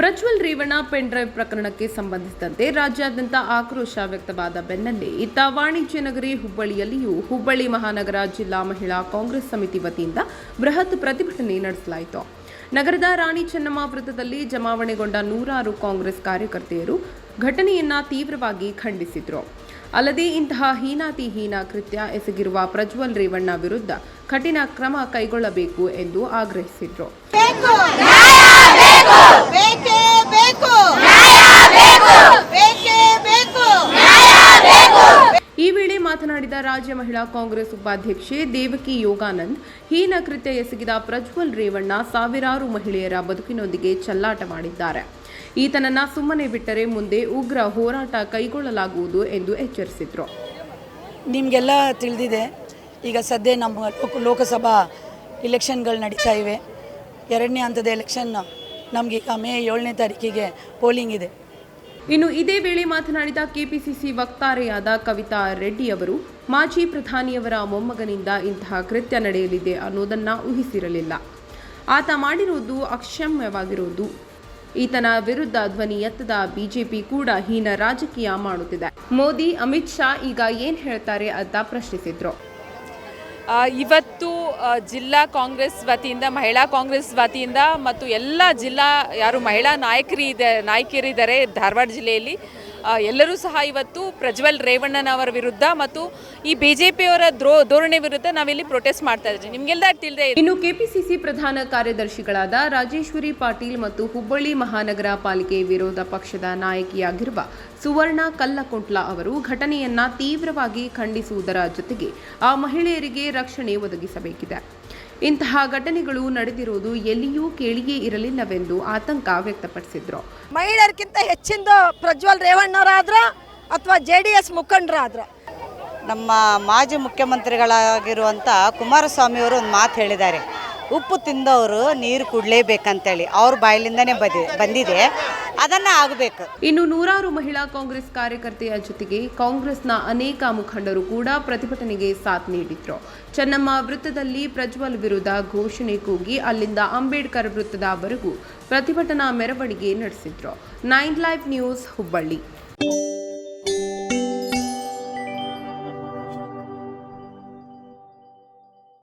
Prajwal Revanna pen drive ಪ್ರಕರಣಕ್ಕೆ ಸಂಬಂಧಿಸಿದಂತೆ ರಾಜ್ಯಾದ್ಯಂತ ಆಕ್ರೋಶ ವ್ಯಕ್ತವಾದ ಬೆನ್ನಲ್ಲೇ ಇತ್ತ ವಾಣಿಜ್ಯ ನಗರಿ ಹುಬ್ಬಳ್ಳಿಯಲ್ಲಿಯೂ ಹುಬ್ಬಳ್ಳಿ ಮಹಾನಗರ ಜಿಲ್ಲಾ ಮಹಿಳಾ ಕಾಂಗ್ರೆಸ್ ಸಮಿತಿ ವತಿಯಿಂದ ಬೃಹತ್ ಪ್ರತಿಭಟನೆ ನಡೆಸಲಾಯಿತು. ನಗರದ ರಾಣಿ ಚೆನ್ನಮ್ಮ ವೃತ್ತದಲ್ಲಿ ಜಮಾವಣೆಗೊಂಡ ನೂರಾರು ಕಾಂಗ್ರೆಸ್ ಕಾರ್ಯಕರ್ತೆಯರು ಘಟನೆಯನ್ನ ತೀವ್ರವಾಗಿ ಖಂಡಿಸಿದ್ರು. ಅಲ್ಲದೆ ಇಂತಹ ಹೀನಾತಿ ಹೀನ ಕೃತ್ಯ ಎಸಗಿರುವ ಪ್ರಜ್ವಲ್ ರೇವಣ್ಣ ವಿರುದ್ಧ ಕಠಿಣ ಕ್ರಮ ಕೈಗೊಳ್ಳಬೇಕು ಎಂದು ಆಗ್ರಹಿಸಿದ್ರು. ಮಾತನಾಡಿದ ರಾಜ್ಯ ಮಹಿಳಾ ಕಾಂಗ್ರೆಸ್ ಉಪಾಧ್ಯಕ್ಷೆ ದೇವಕಿ ಯೋಗಾನಂದ್, ಹೀನ ಕೃತ್ಯ ಎಸಗಿದ ಪ್ರಜ್ವಲ್ ರೇವಣ್ಣ ಸಾವಿರಾರು ಮಹಿಳೆಯರ ಬದುಕಿನೊಂದಿಗೆ ಚಲ್ಲಾಟ ಮಾಡಿದ್ದಾರೆ. ಈತನನ್ನ ಸುಮ್ಮನೆ ಬಿಟ್ಟರೆ ಮುಂದೆ ಉಗ್ರ ಹೋರಾಟ ಕೈಗೊಳ್ಳಲಾಗುವುದು ಎಂದು ಎಚ್ಚರಿಸಿದ್ರು. ನಿಮಗೆಲ್ಲ ತಿಳಿದಿದೆ, ಈಗ ಸದ್ಯ ನಮ್ಮ ಲೋಕಸಭಾ ಇಲೆಕ್ಷನ್ಗಳು ನಡೀತಾ ಇವೆ. ಎರಡನೇ ಹಂತದ ಎಲೆಕ್ಷನ್ ನಮಗೀಗ ಮೇ ಏಳನೇ ತಾರೀಕಿಗೆ ಪೋಲಿಂಗ್ ಇದೆ. ಇನ್ನು ಇದೇ ವೇಳೆ ಮಾತನಾಡಿದ ಕೆಪಿಸಿಸಿ ವಕ್ತಾರೆಯಾದ ಕವಿತಾ ರೆಡ್ಡಿ ಅವರು, ಮಾಜಿ ಪ್ರಧಾನಿಯವರ ಮೊಮ್ಮಗನಿಂದ ಇಂತಹ ಕೃತ್ಯ ನಡೆಯಲಿದೆ ಅನ್ನೋದನ್ನ ಊಹಿಸಿರಲಿಲ್ಲ. ಆತ ಮಾಡಿರುವುದು ಅಕ್ಷಮ್ಯವಾಗಿರುವುದು ಈತನ ವಿರುದ್ಧ ಧ್ವನಿ ಎತ್ತದ ಬಿಜೆಪಿ ಕೂಡ ಹೀನ ರಾಜಕೀಯ ಮಾಡುತ್ತಿದೆ. ಮೋದಿ, ಅಮಿತ್ ಶಾ ಈಗ ಏನ್ ಹೇಳ್ತಾರೆ ಅಂತ ಪ್ರಶ್ನಿಸಿದ್ರು. ಇವತ್ತು ಜಿಲ್ಲಾ ಕಾಂಗ್ರೆಸ್ ವತಿಯಿಂದ, ಮಹಿಳಾ ಕಾಂಗ್ರೆಸ್ ವತಿಯಿಂದ ಮತ್ತು ಎಲ್ಲ ಜಿಲ್ಲಾ ಯಾರು ಮಹಿಳಾ ನಾಯಕರು ಇದೆ, ನಾಯಕಿಯರಿದ್ದಾರೆ ಧಾರವಾಡ ಜಿಲ್ಲೆಯಲ್ಲಿ ಎಲ್ಲರೂ ಸಹ ಇವತ್ತು ಪ್ರಜ್ವಲ್ ರೇವಣ್ಣನವರ ವಿರುದ್ಧ ಮತ್ತು ಈ ಬಿಜೆಪಿಯವರ ಜೆ ಪಿಯವರ ದ್ರೋ ಧೋರಣೆ ವಿರುದ್ಧ ನಾವಿಲ್ಲಿ ಪ್ರೊಟೆಸ್ಟ್ ಮಾಡ್ತಾ ಇದ್ದೀವಿ. ನಿಮ್ಗೆಲ್ಲ ತಿಳಿದೇ ಇನ್ನು ಕೆಪಿಸಿಸಿ ಪ್ರಧಾನ ಕಾರ್ಯದರ್ಶಿಗಳಾದ ರಾಜೇಶ್ವರಿ ಪಾಟೀಲ್ ಮತ್ತು ಹುಬ್ಬಳ್ಳಿ ಮಹಾನಗರ ಪಾಲಿಕೆ ವಿರೋಧ ಪಕ್ಷದ ನಾಯಕಿಯಾಗಿರುವ ಸುವರ್ಣ ಕಲ್ಲಕೊಂಟ್ಲ ಅವರು ಘಟನೆಯನ್ನ ತೀವ್ರವಾಗಿ ಖಂಡಿಸುವುದರ ಜೊತೆಗೆ ಆ ಮಹಿಳೆಯರಿಗೆ ರಕ್ಷಣೆ ಒದಗಿಸಬೇಕಿದೆ. ಇಂತಹ ಘಟನೆಗಳು ನಡೆದಿರುವುದು ಎಲ್ಲಿಯೂ ಕೇಳಿಯೇ ಇರಲಿಲ್ಲವೆಂದು ಆತಂಕ ವ್ಯಕ್ತಪಡಿಸಿದ್ರು. ಮಹಿಳೆಯರಿಗಿಂತ ಹೆಚ್ಚಿಂದ ಪ್ರಜ್ವಲ್ ರೇವಣ್ಣರಾದ್ರ ಅಥವಾ ಜೆ ಡಿ ಎಸ್ ಮುಖಂಡರಾದ್ರೆ? ನಮ್ಮ ಮಾಜಿ ಮುಖ್ಯಮಂತ್ರಿಗಳಾಗಿರುವಂಥ ಕುಮಾರಸ್ವಾಮಿಯವರು ಒಂದು ಮಾತು ಹೇಳಿದ್ದಾರೆ. ಉಪ್ಪು ತಿಂದವರು ನೀರು ಕುಡಲೇಬೇಕಂತೇಳಿ ಅವ್ರ ಬಾಯಲಿಂದನೇ ಬದಿ, ಬಂದಿದೆ. ಅದನ್ನ ಆಗಬೇಕು. ಇನ್ನು ನೂರಾರು ಮಹಿಳಾ ಕಾಂಗ್ರೆಸ್ ಕಾರ್ಯಕರ್ತೆಯ ಜೊತೆಗೆ ಕಾಂಗ್ರೆಸ್ನ ಅನೇಕ ಮುಖಂಡರು ಕೂಡ ಪ್ರತಿಭಟನೆಗೆ ಸಾಥ್ ನೀಡಿದ್ರು. ಚೆನ್ನಮ್ಮ ವೃತ್ತದಲ್ಲಿ ಪ್ರಜ್ವಲ್ ವಿರುದ್ಧ ಘೋಷಣೆ ಕೂಗಿ ಅಲ್ಲಿಂದ ಅಂಬೇಡ್ಕರ್ ವೃತ್ತದವರೆಗೂ ಪ್ರತಿಭಟನಾ ಮೆರವಣಿಗೆ ನಡೆಸಿದ್ರು. Nine live news Hubballi.